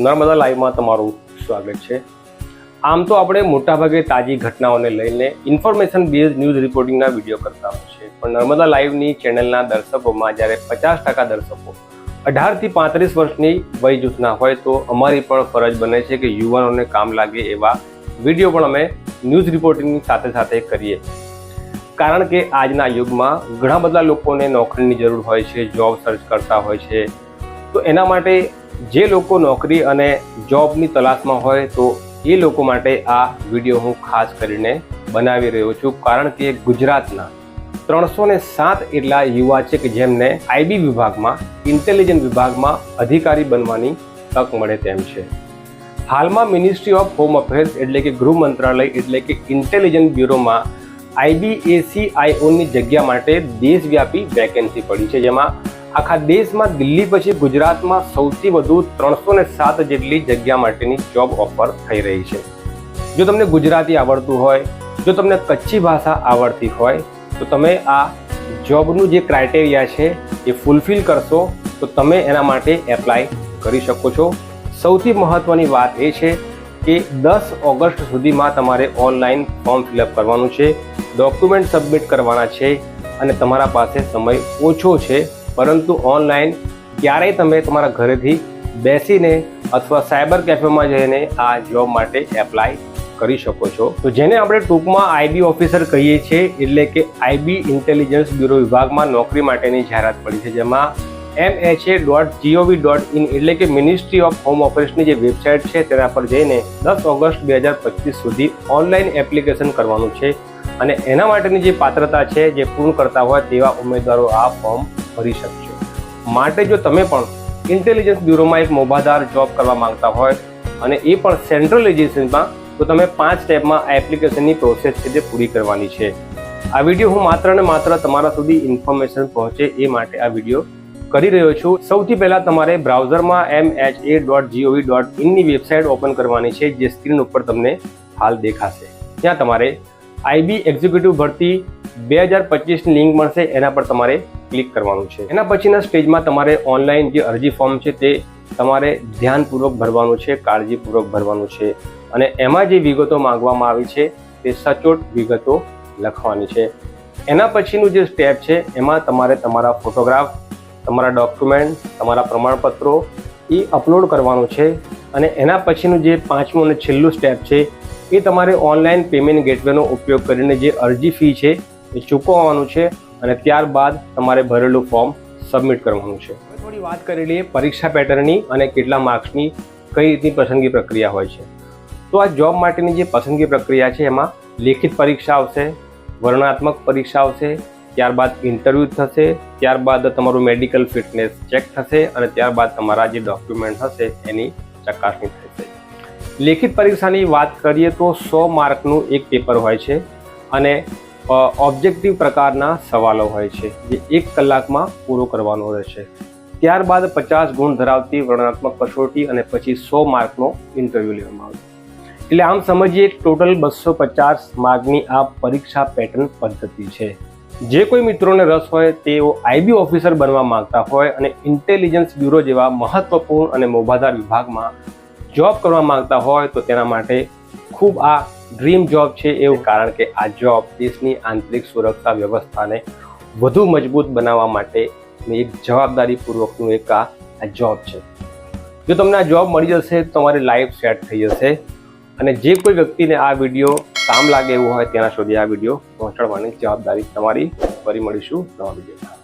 નર્મદા લાઈવમાં તમારું સ્વાગત છે. આમ તો આપણે મોટાભાગે તાજી ઘટનાઓને લઈને ઇન્ફોર્મેશન બેઝ ન્યૂઝ રિપોર્ટિંગના વીડિયો કરતા હોય છે પણ નર્મદા લાઈવની ચેનલના દર્શકોમાં જ્યારે પચાસ ટકા દર્શકો અઢારથી પાંત્રીસ વર્ષની વય જૂથના હોય તો અમારી પણ ફરજ બને છે કે યુવાનોને કામ લાગે એવા વીડિયો પણ અમે ન્યૂઝ રિપોર્ટિંગની સાથે સાથે કરીએ. કારણ કે આજના યુગમાં ઘણા બધા લોકોને નોકરીની જરૂર હોય છે જોબ સર્ચ કરતા હોય છે. તો એના માટે જે લોકો નોકરી અને જોબની તલાશમાં હોય તો એ લોકો માટે આ વીડિયો હું ખાસ કરીને બનાવી રહ્યો છું. કારણ કે ગુજરાતના ત્રણસો ને સાત એટલા યુવા છે કે જેમને આઈબી વિભાગમાં ઇન્ટેલિજન્સ વિભાગમાં અધિકારી બનવાની તક મળે તેમ છે. હાલમાં મિનિસ્ટ્રી ઓફ હોમ અફેર્સ એટલે કે ગૃહ મંત્રાલય એટલે કે ઇન્ટેલિજન્સ બ્યુરોમાં આઈબીએસીઆઈઓની જગ્યા માટે દેશવ્યાપી વેકેન્સી પડી છે. જેમાં આખા દેશમાં દિલ્હી પછી ગુજરાતમાં સૌથી વધુ ત્રણસો ને સાત જેટલી જગ્યા માટેની જોબ ઓફર થઈ રહી છે. જો તમને ગુજરાતી આવડતું હોય, જો તમને કચ્છી ભાષા આવડતી હોય, તો તમે આ જોબનું જે ક્રાઇટેરિયા છે એ ફૂલફિલ કરશો, તો તમે એના માટે એપ્લાય કરી શકો છો. સૌથી મહત્ત્વની વાત એ છે કે દસ ઓગસ્ટ સુધીમાં તમારે ઓનલાઈન ફોર્મ ફિલઅપ કરવાનું છે ડોક્યુમેન્ટ સબમિટ કરવાના છે અને તમારા પાસે સમય ઓછો છે પરંતુ ઓનલાઈન ક્યારેય તમે તમારા ઘરેથી બેસીને અથવા સાયબર કેફેમાં જઈને આ જોબ માટે એપ્લાય કરી શકો છો. તો જેને આપણે ટૂંકમાં આઈબી ઓફિસર કહીએ છીએ, એટલે કે આઈબી ઇન્ટેલિજન્સ બ્યુરો વિભાગમાં નોકરી માટેની જાહેરાત પડી છે, જેમાં M H A dot G O V dot in, એટલે કે મિનિસ્ટ્રી ઓફ હોમ ઓફિસની જે વેબસાઇટ છે, તેના પર જઈને દસ ઓગસ્ટ બે હજાર પચીસ સુધી ઓનલાઈન એપ્લિકેશન કરવાનું છે. અને એના માટેની જે પાત્રતા છે, જે પૂર્ણ કરતા હોય તેવા ઉમેદવારો આ ફોર્મ ભરી શકશે. માટે જો તમે પણ ઇન્ટેલિજન્સ બ્યુરોમાં એક મોભાદાર જોબ કરવા માંગતા હોય અને એ પણ સેન્ટ્રલ એજન્સીમાં તો તમે પાંચ સ્ટેપમાં એપ્લિકેશનની પ્રોસેસ છે તે પૂરી કરવાની છે. આ વીડિયો હું માત્ર ને માત્ર તમારા સુધી ઇન્ફોર્મેશન પહોંચે એ માટે આ વીડિયો કરી રહ્યો છું. સૌથી પહેલાં તમારે બ્રાઉઝરમાં M H A dot G O V dot ઇનની website open કરવાની છે, જે સ્ક્રીન ઉપર તમને હાલ દેખાશે. ત્યાં તમારે આઈબી એક્ઝિક્યુટિવ ભરતી બે હજાર પચીસની લિંક મળશે, એના પર તમારે ક્લિક કરવાનું છે. એના પછીના સ્ટેજમાં તમારે ઓનલાઈન જે અરજી ફોર્મ છે તે તમારે ધ્યાનપૂર્વક ભરવાનું છે, કાળજીપૂર્વક ભરવાનું છે. અને એમાં જે વિગતો માંગવામાં આવી છે તે સચોટ વિગતો લખવાની છે. એના પછીનું જે સ્ટેપ છે એમાં તમારે તમારા ફોટોગ્રાફ, તમારા ડોક્યુમેન્ટ, તમારા પ્રમાણપત્રો એ અપલોડ કરવાનું છે. અને એના પછીનું જે પાંચમું અને છેલ્લું સ્ટેપ છે એ તમારે ઓનલાઈન પેમેન્ટ ગેટવેનો ઉપયોગ કરીને જે અરજી ફી છે એ ચૂકવવાનું છે. અને ત્યારબાદ તમારે ભરેલું ફોર્મ સબમિટ કરવાનું છે. થોડી વાત કરી લઈએ પરીક્ષા પેટર્નની અને કેટલા માર્ક્સની કઈ રીતની પસંદગી પ્રક્રિયા હોય છે. તો આ જોબ માટેની જે પસંદગી પ્રક્રિયા છે એમાં લેખિત પરીક્ષા આવશે, વર્ણનાત્મક પરીક્ષા આવશે, ત્યારબાદ ઇન્ટરવ્યૂ થશે, ત્યારબાદ તમારું મેડિકલ ફિટનેસ ચેક થશે અને ત્યારબાદ તમારા જે ડોક્યુમેન્ટ હશે એની ચકાસણી થશે. લેખિત પરીક્ષાની વાત કરીએ તો સો માર્કનું એક પેપર હોય છે અને ઓબ્જેક્ટિવ પ્રકારના સવાલો હોય છે, જે એક કલાકમાં પૂરો કરવાનો રહેશે. ત્યારબાદ પચાસ ગુણ ધરાવતી વર્ણનાત્મક કસોટી અને પછી સો માર્કનો ઇન્ટરવ્યૂ લેવામાં આવશે. એટલે આમ સમજીએ ટોટલ બસો પચાસ માર્કની આ પરીક્ષા પેટર્ન પદ્ધતિ છે. જે કોઈ મિત્રોને રસ હોય, તેઓ આઈબી ઓફિસર બનવા માંગતા હોય અને ઇન્ટેલિજન્સ બ્યુરો જેવા મહત્વપૂર્ણ અને મોભાદાર વિભાગમાં જોબ કરવા માંગતા હોય, તો તેના માટે ખૂબ આ ડ્રીમ જોબ છે એવું કારણ કે આ જોબ દેશની આંતરિક સુરક્ષા વ્યવસ્થાને વધુ મજબૂત બનાવવા માટે એક જવાબદારીપૂર્વકનું એક આ જોબ છે. જો તમને આ જોબ મળી જશે, તમારી લાઈફ સેટ થઈ જશે અને જે કોઈ વ્યક્તિને આ વીડિયો કામ લાગે એવું હોય, તેના સુધી આ વીડિયો પહોંચાડવાની જવાબદારી તમારી ફરી મળીશું નવા વીડિયો